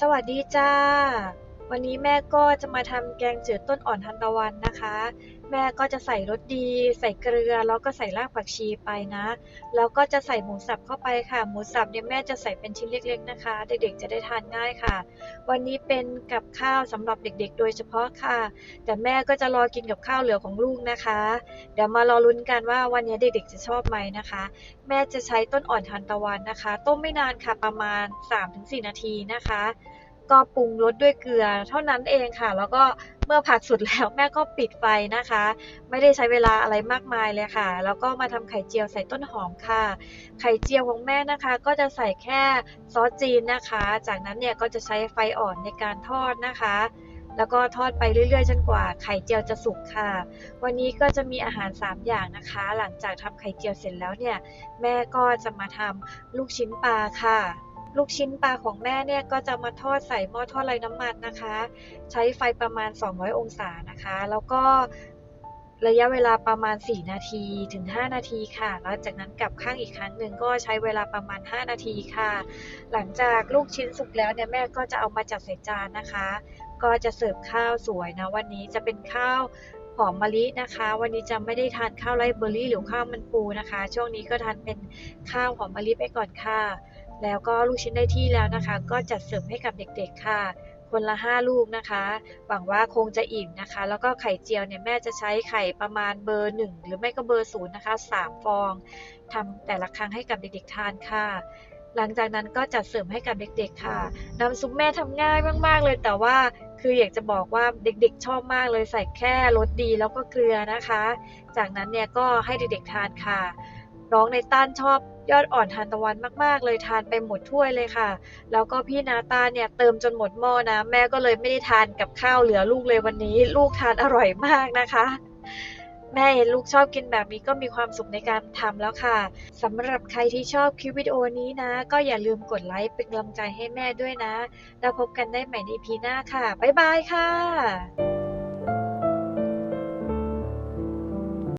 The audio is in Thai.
สวัสดีจ้า วันนี้แม่ก็จะมาทำแกงจืดต้นอ่อนทันตะวันนะคะ แม่ก็จะใส่รสดี ใส่เกลือแล้วก็ใส่รากผักชีไปนะ แล้วก็จะใส่หมูสับเข้าไปค่ะ หมูสับเนี่ยแม่จะใส่เป็นชิ้นเล็ก ๆนะคะ เด็กๆจะได้ทานง่ายค่ะ วันนี้เป็นกับข้าวสำหรับเด็กๆ โดยเฉพาะค่ะ แต่แม่ก็จะรอกินกับข้าวเหลือของลูกนะคะ เดี๋ยวมารอลุ้นกันว่าวันนี้เด็กๆ จะชอบไหมนะคะ แม่จะใช้ต้นอ่อนทานตะวันนะคะ ต้มไม่นานค่ะประมาณ 3-4 นาทีนะคะ ก็ปรุงรสด้วยเกลือเท่านั้นเองค่ะ แล้วก็เมื่อผัดสุดแล้วแม่ก็ปิดไฟนะคะ ไม่ได้ใช้เวลาอะไรมากมายเลยค่ะ แล้วก็มาทำไข่เจียวใส่ต้นหอมค่ะ ไข่เจียวของแม่นะคะ ก็จะใส่แค่ซอสจีนนะคะ จากนั้นเนี่ยก็จะใช้ไฟอ่อนในการทอดนะคะแล้วก็ทอดไปเรื่อยๆ จนกว่าไข่เจียวจะสุกค่ะ วันนี้ก็จะมีอาหาร 3 อย่างนะคะ หลังจากทำไข่เจียวเสร็จแล้วเนี่ย แม่ก็จะมาทำลูกชิ้นปลาค่ะ ลูกชิ้นปลาของแม่เนี่ยก็จะมาทอดใส่หม้อทอดไร้น้ำมันนะคะ ใช้ไฟประมาณ 200 องศานะคะ แล้วก็ระยะเวลาประมาณ 4 นาทีถึง 5 นาทีค่ะ แล้วจากนั้นกลับข้างอีกครั้งหนึ่งก็ใช้เวลาประมาณ 5 นาทีค่ะ หลังจากลูกชิ้นสุกแล้วเนี่ยแม่ก็จะเอามาจัดใส่จานนะคะ ก็จะเสิร์ฟข้าวสวยนะ วันนี้จะเป็นข้าวหอมมะลินะคะ วันนี้จะไม่ได้ทานข้าวไรเบอร์รี่หรือข้าวมันปูนะคะ ช่วงนี้ก็ทานเป็นข้าวหอมมะลิไปก่อนค่ะ แล้วก็ลูกชิ้นได้ที่แล้วนะคะ ก็จัดเสิร์ฟให้กับเด็กๆค่ะ คนละ 5 ลูกนะคะ หวังว่าคงจะอิ่มนะคะ แล้วก็ไข่เจียวเนี่ยแม่จะใช้ไข่ประมาณเบอร์ 1 หรือไม่ก็เบอร์0นย์นะคะ3ฟองทำแต่ละครั้งให้กับเด็กๆทานค่ะหลังจากนั้นก็จัดเสร์ฟให้กับเด็กๆค่ะ น้ำซุปแม่ทำง่ายมากๆเลย แต่ว่าคืออยากจะบอกว่าเด็กๆชอบมากเลยใส่แค่รสดีแล้วก็เกลือนะคะ จากนั้นเนี่ยก็ให้เด็กๆทานค่ะ น้องในต้านชอบยอดอ่อนทานตะวันมาก ๆ เลยทานไปหมดถ้วยเลยค่ะ แล้วก็พี่นาตาเนี่ยเติมจนหมดหม้อนะ แม่ก็เลยไม่ได้ทานกับข้าวเหลือลูกเลยวันนี้ ลูกทานอร่อยมากนะคะ แม่เห็นลูกชอบกินแบบนี้ก็มีความสุขในการทำแล้วค่ะสำหรับใครที่ชอบคลิปวิดีโอนี้นะ ก็อย่าลืมกดไลค์เป็นกำลังใจให้แม่ด้วยนะ แล้วพบกันได้ใหม่ในพีหน้าค่ะ บ๊ายบายค่ะ